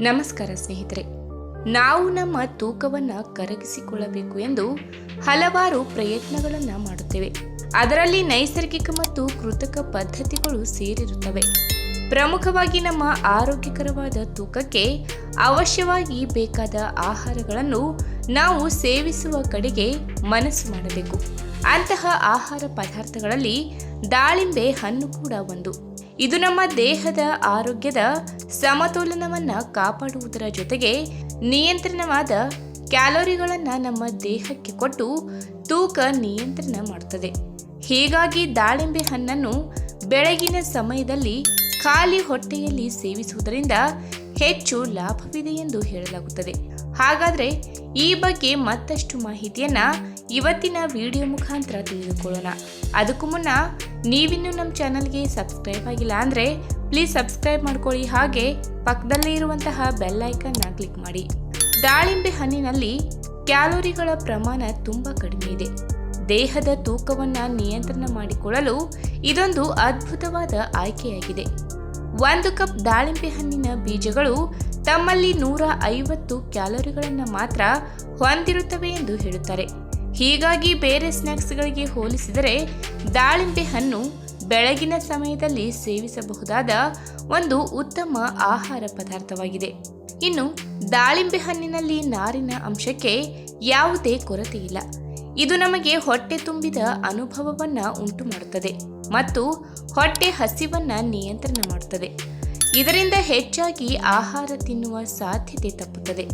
ನಮಸ್ಕಾರ ಸ್ನೇಹಿತರೆ. ನಾವು ನಮ್ಮ ತೂಕವನ್ನು ಕರಗಿಸಿಕೊಳ್ಳಬೇಕು ಎಂದು ಹಲವಾರು ಪ್ರಯತ್ನಗಳನ್ನು ಮಾಡುತ್ತೇವೆ. ಅದರಲ್ಲಿ ನೈಸರ್ಗಿಕ ಮತ್ತು ಕೃತಕ ಪದ್ಧತಿಗಳು ಸೇರಿರುತ್ತವೆ. ಪ್ರಮುಖವಾಗಿ ನಮ್ಮ ಆರೋಗ್ಯಕರವಾದ ತೂಕಕ್ಕೆ ಅವಶ್ಯವಾಗಿ ಬೇಕಾದ ಆಹಾರಗಳನ್ನು ನಾವು ಸೇವಿಸುವ ಕಡೆಗೆ ಮನಸ್ಸು ಮಾಡಬೇಕು. ಅಂತಹ ಆಹಾರ ಪದಾರ್ಥಗಳಲ್ಲಿ ದಾಳಿಂಬೆ ಹಣ್ಣು ಕೂಡ ಒಂದು. ಇದು ನಮ್ಮ ದೇಹದ ಆರೋಗ್ಯದ ಸಮತೋಲನವನ್ನ ಕಾಪಾಡುವುದರ ಜೊತೆಗೆ ನಿಯಂತ್ರಣವಾದ ಕ್ಯಾಲೋರಿಗಳನ್ನು ನಮ್ಮ ದೇಹಕ್ಕೆ ಕೊಟ್ಟು ತೂಕ ನಿಯಂತ್ರಣ ಮಾಡುತ್ತದೆ. ಹೀಗಾಗಿ ದಾಳಿಂಬೆ ಹಣ್ಣನ್ನು ಬೆಳಗಿನ ಸಮಯದಲ್ಲಿ ಖಾಲಿ ಹೊಟ್ಟೆಯಲ್ಲಿ ಸೇವಿಸುವುದರಿಂದ ಹೆಚ್ಚು ಲಾಭವಿದೆ ಎಂದು ಹೇಳಲಾಗುತ್ತದೆ. ಹಾಗಾದ್ರೆ ಈ ಬಗ್ಗೆ ಮತ್ತಷ್ಟು ಮಾಹಿತಿಯನ್ನ ಇವತ್ತಿನ ವಿಡಿಯೋ ಮುಖಾಂತರ ತಿಳಿದುಕೊಳ್ಳೋಣ. ಅದಕ್ಕೂ ಮುನ್ನ ನೀವಿನ್ನೂ ನಮ್ಮ ಚಾನಲ್ಗೆ ಸಬ್ಸ್ಕ್ರೈಬ್ ಆಗಿಲ್ಲ ಅಂದರೆ ಪ್ಲೀಸ್ ಸಬ್ಸ್ಕ್ರೈಬ್ ಮಾಡ್ಕೊಳ್ಳಿ. ಹಾಗೆ ಪಕ್ಕದಲ್ಲೇ ಇರುವಂತಹ ಬೆಲ್ ಐಕನ್ನ ಕ್ಲಿಕ್ ಮಾಡಿ. ದಾಳಿಂಬೆ ಹಣ್ಣಿನಲ್ಲಿ ಕ್ಯಾಲೋರಿಗಳ ಪ್ರಮಾಣ ತುಂಬ ಕಡಿಮೆ ಇದೆ. ದೇಹದ ತೂಕವನ್ನು ನಿಯಂತ್ರಣ ಮಾಡಿಕೊಳ್ಳಲು ಇದೊಂದು ಅದ್ಭುತವಾದ ಆಯ್ಕೆಯಾಗಿದೆ. ಒಂದು ಕಪ್ ದಾಳಿಂಬೆ ಹಣ್ಣಿನ ಬೀಜಗಳು ತಮ್ಮಲ್ಲಿ ನೂರ ಐವತ್ತು ಕ್ಯಾಲೋರಿಗಳನ್ನು ಮಾತ್ರ ಹೊಂದಿರುತ್ತವೆ ಎಂದು ಹೇಳುತ್ತಾರೆ. ಹೀಗಾಗಿ ಬೇರೆ ಸ್ನ್ಯಾಕ್ಸ್ಗಳಿಗೆ ಹೋಲಿಸಿದರೆ ದಾಳಿಂಬೆ ಹಣ್ಣು ಬೆಳಗಿನ ಸಮಯದಲ್ಲಿ ಸೇವಿಸಬಹುದಾದ ಒಂದು ಉತ್ತಮ ಆಹಾರ ಪದಾರ್ಥವಾಗಿದೆ. ಇನ್ನು ದಾಳಿಂಬೆ ಹಣ್ಣಿನಲ್ಲಿ ನಾರಿನ ಅಂಶಕ್ಕೆ ಯಾವುದೇ ಕೊರತೆ ಇಲ್ಲ. ಇದು ನಮಗೆ ಹೊಟ್ಟೆ ತುಂಬಿದ ಅನುಭವವನ್ನು ಉಂಟು ಮಾಡುತ್ತದೆ ಮತ್ತು ಹೊಟ್ಟೆ ಹಸಿವನ್ನ ನಿಯಂತ್ರಣ ಮಾಡುತ್ತದೆ. ಇದರಿಂದ ಹೆಚ್ಚಾಗಿ ಆಹಾರ ತಿನ್ನುವ ಸಾಧ್ಯತೆ ತಪ್ಪುತ್ತದೆ.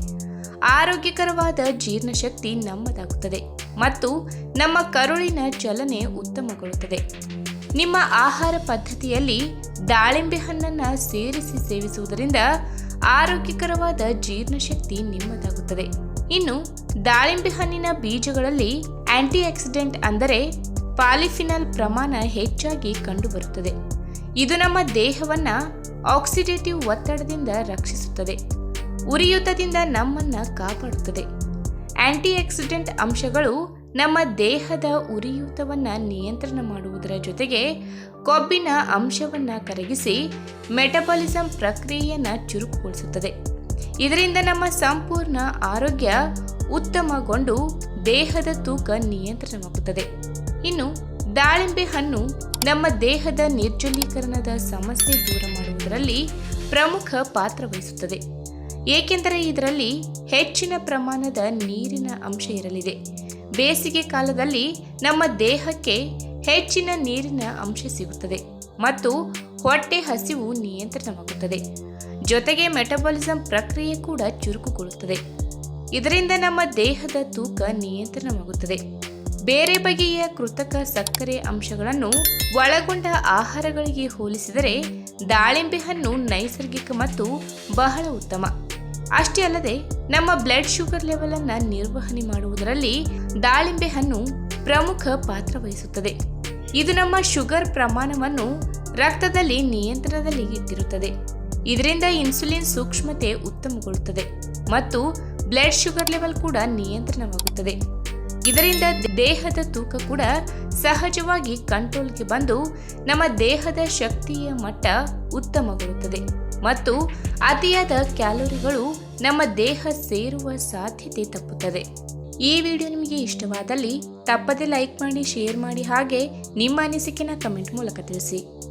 ಆರೋಗ್ಯಕರವಾದ ಜೀರ್ಣಶಕ್ತಿ ನಮ್ಮದಾಗುತ್ತದೆ ಮತ್ತು ನಮ್ಮ ಕರುಳಿನ ಚಲನೆ ಉತ್ತಮಗೊಳ್ಳುತ್ತದೆ. ನಿಮ್ಮ ಆಹಾರ ಪದ್ಧತಿಯಲ್ಲಿ ದಾಳಿಂಬೆ ಹಣ್ಣನ್ನು ಸೇರಿಸಿ ಸೇವಿಸುವುದರಿಂದ ಆರೋಗ್ಯಕರವಾದ ಜೀರ್ಣಶಕ್ತಿ ನಿಮ್ಮದಾಗುತ್ತದೆ. ಇನ್ನು ದಾಳಿಂಬೆ ಹಣ್ಣಿನ ಬೀಜಗಳಲ್ಲಿ ಆಂಟಿ ಆಕ್ಸಿಡೆಂಟ್ ಅಂದರೆ ಪಾಲಿಫಿನಲ್ ಪ್ರಮಾಣ ಹೆಚ್ಚಾಗಿ ಕಂಡುಬರುತ್ತದೆ. ಇದು ನಮ್ಮ ದೇಹವನ್ನು ಆಕ್ಸಿಡೇಟಿವ್ ಒತ್ತಡದಿಂದ ರಕ್ಷಿಸುತ್ತದೆ. ಉರಿಯೂತದಿಂದ ನಮ್ಮನ್ನ ಕಾಪಾಡುತ್ತದೆ. ಆಂಟಿ ಆಕ್ಸಿಡೆಂಟ್ ಅಂಶಗಳು ನಮ್ಮ ದೇಹದ ಉರಿಯೂತವನ್ನು ನಿಯಂತ್ರಣ ಮಾಡುವುದರ ಜೊತೆಗೆ ಕೊಬ್ಬಿನ ಅಂಶವನ್ನ ಕರಗಿಸಿ ಮೆಟಬಾಲಿಸಂ ಪ್ರಕ್ರಿಯೆಯನ್ನು ಚುರುಕುಗೊಳಿಸುತ್ತದೆ. ಇದರಿಂದ ನಮ್ಮ ಸಂಪೂರ್ಣ ಆರೋಗ್ಯ ಉತ್ತಮಗೊಂಡು ದೇಹದ ತೂಕ ನಿಯಂತ್ರಣವಾಗುತ್ತದೆ. ಇನ್ನು ದಾಳಿಂಬೆ ಹಣ್ಣು ನಮ್ಮ ದೇಹದ ನಿರ್ಜಲೀಕರಣದ ಸಮಸ್ಯೆ ದೂರ ಮಾಡುವುದರಲ್ಲಿ ಪ್ರಮುಖ ಪಾತ್ರ ವಹಿಸುತ್ತದೆ. ಏಕೆಂದರೆ ಇದರಲ್ಲಿ ಹೆಚ್ಚಿನ ಪ್ರಮಾಣದ ನೀರಿನ ಅಂಶ ಇರಲಿದೆ. ಬೇಸಿಗೆ ಕಾಲದಲ್ಲಿ ನಮ್ಮ ದೇಹಕ್ಕೆ ಹೆಚ್ಚಿನ ನೀರಿನ ಅಂಶ ಸಿಗುತ್ತದೆ ಮತ್ತು ಹೊಟ್ಟೆ ಹಸಿವು ನಿಯಂತ್ರಣವಾಗುತ್ತದೆ. ಜೊತೆಗೆ ಮೆಟಬಾಲಿಸಂ ಪ್ರಕ್ರಿಯೆ ಕೂಡ ಚುರುಕುಗೊಳ್ಳುತ್ತದೆ. ಇದರಿಂದ ನಮ್ಮ ದೇಹದ ತೂಕ ನಿಯಂತ್ರಣವಾಗುತ್ತದೆ. ಬೇರೆ ಬಗೆಯ ಕೃತಕ ಸಕ್ಕರೆ ಅಂಶಗಳನ್ನು ಒಳಗೊಂಡ ಆಹಾರಗಳಿಗೆ ಹೋಲಿಸಿದರೆ ದಾಳಿಂಬೆ ಹಣ್ಣು ನೈಸರ್ಗಿಕ ಮತ್ತು ಬಹಳ ಉತ್ತಮ. ಅಷ್ಟೇ ಅಲ್ಲದೆ ನಮ್ಮ ಬ್ಲಡ್ ಶುಗರ್ ಲೆವೆಲ್ ಅನ್ನ ನಿರ್ವಹಣೆ ಮಾಡುವುದರಲ್ಲಿ ದಾಳಿಂಬೆ ಹಣ್ಣು ಪ್ರಮುಖ ಪಾತ್ರ ವಹಿಸುತ್ತದೆ. ಇದು ನಮ್ಮ ಶುಗರ್ ಪ್ರಮಾಣವನ್ನು ರಕ್ತದಲ್ಲಿ ನಿಯಂತ್ರಣದಲ್ಲಿ ಇಟ್ಟಿರುತ್ತದೆ. ಇದರಿಂದ ಇನ್ಸುಲಿನ್ ಸೂಕ್ಷ್ಮತೆ ಉತ್ತಮಗೊಳ್ಳುತ್ತದೆ ಮತ್ತು ಬ್ಲಡ್ ಶುಗರ್ ಲೆವೆಲ್ ಕೂಡ ನಿಯಂತ್ರಣವಾಗುತ್ತದೆ. ಇದರಿಂದ ದೇಹದ ತೂಕ ಕೂಡ ಸಹಜವಾಗಿ ಕಂಟ್ರೋಲ್ಗೆ ಬಂದು ನಮ್ಮ ದೇಹದ ಶಕ್ತಿಯ ಮಟ್ಟ ಉತ್ತಮಗೊಳ್ಳುತ್ತದೆ. ಮತ್ತು ಅತಿಯಾದ ಕ್ಯಾಲೋರಿಗಳು ನಮ್ಮ ದೇಹ ಸೇರುವ ಸಾಧ್ಯತೆ ತಪ್ಪುತ್ತದೆ. ಈ ವಿಡಿಯೋ ನಿಮಗೆ ಇಷ್ಟವಾದಲ್ಲಿ ತಪ್ಪದೆ ಲೈಕ್ ಮಾಡಿ, ಶೇರ್ ಮಾಡಿ ಹಾಗೆ ನಿಮ್ಮ ಅನಿಸಿಕೆನ ಕಮೆಂಟ್ ಮೂಲಕ ತಿಳಿಸಿ.